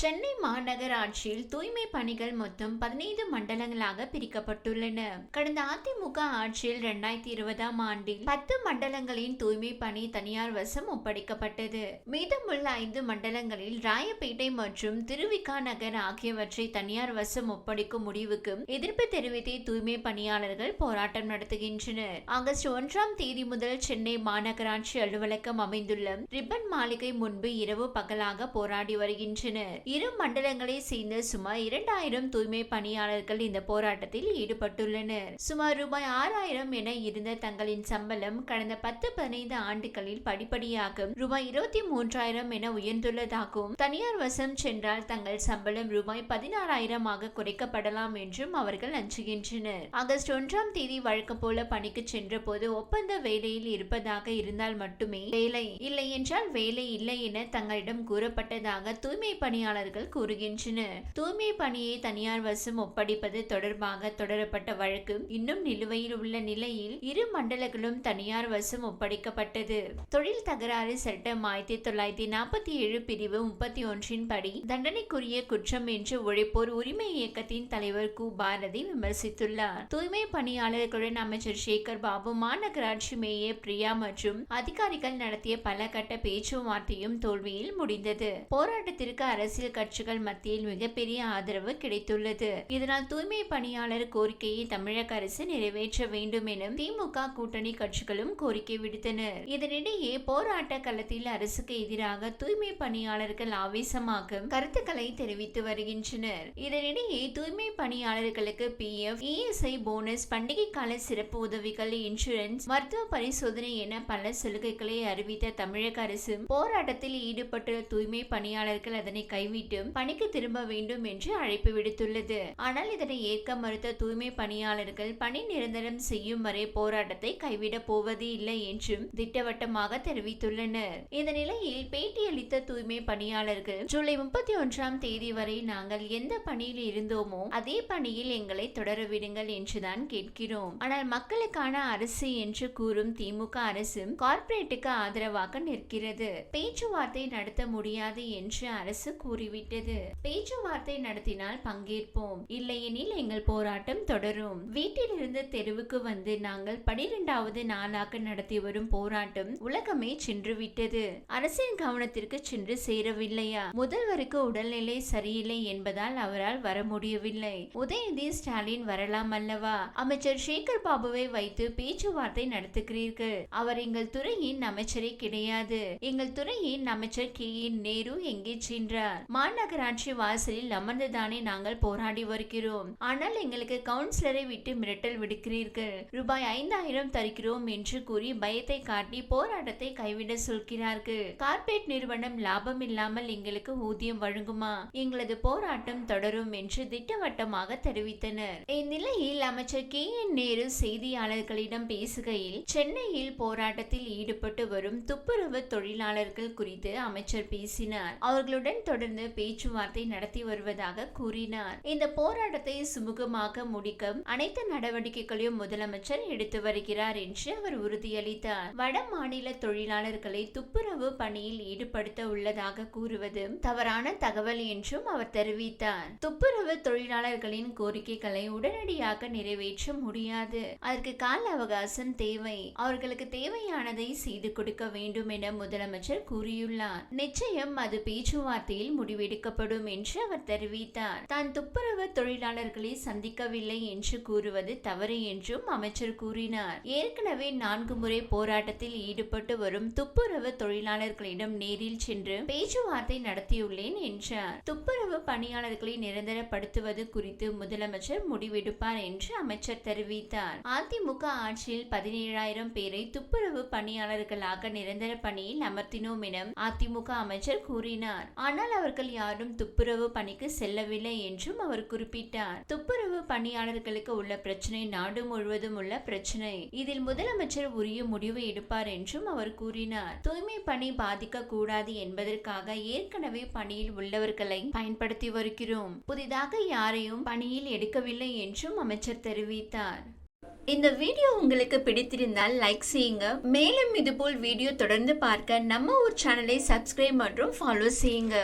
சென்னை மாநகராட்சியில் தூய்மை பணிகள் மொத்தம் பதினைந்து மண்டலங்களாக பிரிக்கப்பட்டுள்ளன. கடந்த அதிமுக ஆட்சியில் இரண்டாயிரத்தி இருபதாம் ஆண்டில் பத்து மண்டலங்களின் தூய்மை பணி தனியார் வசம் ஒப்படைக்கப்பட்டது. மீதமுள்ள ஐந்து மண்டலங்களில் ராயப்பேட்டை மற்றும் திருவிக்கா நகர் ஆகியவற்றை தனியார் வசம் ஒப்படைக்கும் முடிவுக்கு எதிர்ப்பு தெரிவித்தே தூய்மை பணியாளர்கள் போராட்டம் நடத்துகின்றனர். ஆகஸ்ட் ஒன்றாம் தேதி முதல் சென்னை மாநகராட்சி அலுவலகம் அமைந்துள்ள ரிப்பன் மாளிகை முன்பு இரவு பகலாக போராடி வருகின்றனர். இரு மண்டலங்களை சேர்ந்த சுமார் இரண்டாயிரம் தூய்மை பணியாளர்கள் இந்த போராட்டத்தில் ஈடுபட்டுள்ளனர். சுமார் ரூபாய் ஆறாயிரம் என இருந்த தங்களின் சம்பளம் கடந்த பத்து பதினைந்து ஆண்டுகளில் படிப்படியாக ரூபாய் இருபத்தி மூன்றாயிரம் என உயர்ந்துள்ளதாகவும் தனியார் வசம் சென்றால் தங்கள் சம்பளம் ரூபாய் பதினாறாயிரமாக குறைக்கப்படலாம் என்றும் அவர்கள் அஞ்சுகின்றனர் ஆகஸ்ட் ஒன்றாம் தேதி வழக்கம் போல பணிக்கு சென்ற போது ஒப்பந்த வேலையில் இருப்பதாக இருந்தால் மட்டுமே வேலை இல்லை என்றால் வேலை இல்லை என தங்களிடம் கூறப்பட்டதாக தூய்மை பணியாளர் பணியாளர்கள் கூறுகின்றனர். தூய்மை பணியை தனியார் வசம் ஒப்படைப்பது தொடர்பாக தொடரப்பட்ட வழக்கு இன்னும் நிலுவையில் உள்ள நிலையில் இரு மண்டலங்களும் தனியார் வசம் ஒப்படைக்கப்பட்டது. தொழில் தகராறு சட்டம் ஆயிரத்தி தொள்ளாயிரத்தி நாற்பத்தி ஏழு பிரிவு முப்பத்தி ஒன்றின் படி தண்டனைக்குரிய குற்றம் என்று உழைப்போர் உரிமை இயக்கத்தின் தலைவர் கு. பாரதி விமர்சித்துள்ளார். தூய்மை பணியாளர்களுடன் அமைச்சர் சேகர் பாபு மாநகராட்சி மேயர் பிரியா மற்றும் அதிகாரிகள் நடத்திய பல கட்ட பேச்சுவார்த்தையும் தோல்வியில் முடிந்தது. போராட்டத்திற்கு அரசியல் கட்சிகள் மத்தியில் மிகப்பெரிய ஆதரவு கிடைத்துள்ளது. இதனால் தூய்மை பணியாளர் கோரிக்கையை தமிழக அரசு நிறைவேற்ற வேண்டும் என திமுக கூட்டணி கட்சிகளும் கோரிக்கை விடுத்தனர். இதனிடையே போராட்ட களத்தில் அரசுக்கு எதிராக தூய்மை பணியாளர்கள் ஆவேசமாக கருத்துக்களை தெரிவித்து வருகின்றனர். இதனிடையே தூய்மை பணியாளர்களுக்கு பி எஃப் இஎஸ்ஐ போனஸ் பண்டிகை கால சிறப்பு உதவிகள் இன்சூரன்ஸ் மருத்துவ பரிசோதனை என பல சலுகைகளை அறிவித்த தமிழக அரசு போராட்டத்தில் ஈடுபட்டுள்ள தூய்மை பணியாளர்கள் அதனை கைவிட்டு பணிக்கு திரும்ப வேண்டும் என்று அழைப்பு விடுத்துள்ளது. ஆனால் இதனை ஏற்க மறுத்த தூய்மை பணியாளர்கள் பணி நிரந்தரம் செய்யும் வரை போராட்டத்தை கைவிட போவது இல்லை என்றும் திட்டவட்டமாக தெரிவித்துள்ளனர். இந்த நிலையில் பேட்டியளித்த தூய்மை பணியாளர்கள் ஜூலை முப்பத்தி ஒன்றாம் தேதி வரை நாங்கள் எந்த பணியில் இருந்தோமோ அதே பணியில் எங்களை தொடர விடுங்கள் என்றுதான் கேட்கிறோம். ஆனால் மக்களுக்கான அரசு என்று கூறும் திமுக அரசு கார்ப்பரேட்டுக்கு ஆதரவாக நிற்கிறது. பேச்சுவார்த்தை நடத்த முடியாது என்று அரசு கூறி கூறிவிட்டது. பேச்சுவார்த்தை நடத்தினால் பங்கேற்போம். இல்லையெனில் எங்கள் போராட்டம் தொடரும். வீட்டிலிருந்து தெருவுக்கு வந்து நாங்கள் பனிரெண்டாவது நாளாக நடத்தி வரும் போராட்டம் உலகமே சென்று விட்டது அரசின் கவனத்திற்கு சென்று சேரவில்லையா? முதல்வருக்கு உடல்நிலை சரியில்லை என்பதால் அவரால் வர முடியவில்லை. உதயநிதி ஸ்டாலின் வரலாம் அல்லவா? அமைச்சர் சேகர் பாபுவை வைத்து பேச்சுவார்த்தை நடத்துகிறீர்கள். அவர் எங்கள் துறையின் அமைச்சரே கிடையாது. எங்கள் துறையின் அமைச்சர் கே என் நேரு எங்கே சென்றார்? மாநகராட்சி வாசலில் அமர்ந்துதானே நாங்கள் போராடி வருகிறோம். ஆனால் எங்களுக்கு கவுன்சிலரை விட்டு மிரட்டல் விடுக்கிறீர்கள். ரூபாய் ஐந்தாயிரம் தருகிறோம் என்று கூறி பயத்தை காட்டி போராட்டத்தை கைவிட சொல்கிறார்கள். கார்பரேட் நிறுவனம் லாபம் இல்லாமல் எங்களுக்கு ஊதியம் வழங்குமா? எங்களது போராட்டம் தொடரும் என்று திட்டவட்டமாக தெரிவித்தனர். இந்நிலையில் அமைச்சர் கே. என். நேரு செய்தியாளர்களிடம் பேசுகையில் சென்னையில் போராட்டத்தில் ஈடுபட்டு வரும் துப்புரவு தொழிலாளர்கள் குறித்து அமைச்சர் பேசினார். அவர்களுடன் தொடர்ந்து பேச்சுவார்த்தை நடத்தி வருவதாக கூறினார். இந்த போராட்டத்தை சுமூகமாக முடிக்க அனைத்து நடவடிக்கைகளையும் முதலமைச்சர் எடுத்து வருகிறார் என்று அவர் உறுதியளித்தார். வட மாநில தொழிலாளர்களை துப்புரவு பணியில் ஈடுபடுத்த உள்ளதாக கூறுவது தவறான தகவல் என்றும் அவர் தெரிவித்தார். துப்புரவு தொழிலாளர்களின் கோரிக்கைகளை உடனடியாக நிறைவேற்ற முடியாது. அதற்கு கால அவகாசம் தேவை. அவர்களுக்கு தேவையானதை செய்து கொடுக்க வேண்டும் என முதலமைச்சர் கூறியுள்ளார். நிச்சயம் அது பேச்சுவார்த்தையில் முடிவெடுக்கப்படும் என்று அவர் தெரிவித்தார். தான் துப்புரவு தொழிலாளர்களை சந்திக்கவில்லை என்று கூறுவது தவறு என்றும் அமைச்சர் கூறினார். ஏற்கனவே நான்கு முறை போராட்டத்தில் ஈடுபட்டு வரும் துப்புரவு தொழிலாளர்களிடம் நேரில் சென்று பேச்சுவார்த்தை நடத்தியுள்ளேன் என்றார். துப்புரவு பணியாளர்களை நிரந்தரப்படுத்துவது குறித்து முதலமைச்சர் முடிவெடுப்பார் என்று அமைச்சர் தெரிவித்தார். அதிமுக ஆட்சியில் பதினேழாயிரம் பேரை துப்புரவு பணியாளர்களாக நிரந்தர பணியில் அமர்த்தினோம் என அதிமுக அமைச்சர் கூறினார். ஆனால் அவர்கள் யாரும் துப்புரவு பணிக்கு செல்லவில்லை என்றும் அவர் குறிப்பிட்டார். துப்புரவு பணியாளர்களுக்கு உள்ள பிரச்சனை நாடு முழுவதும் உள்ள பிரச்சனை. இதில் முதலமைச்சர் உரிய முடிவு எடுப்பார் என்றும் அவர் கூறினார். தூய்மை பணி பாதிக்க கூடாது என்பதற்காக ஏற்கனவே பணியில் உள்ளவர்களை பயன்படுத்தி வருகிறோம். புதிதாக யாரையும் பணியில் எடுக்கவில்லை என்றும் அமைச்சர் தெரிவித்தார். இந்த வீடியோ உங்களுக்கு பிடித்திருந்தால் லைக் செய்யுங்க. மேலும் இதுபோல் வீடியோ தொடர்ந்து பார்க்க நம்ம ஊர் சேனலை சப்ஸ்கிரைப் மற்றும் ஃபாலோ செய்யுங்க.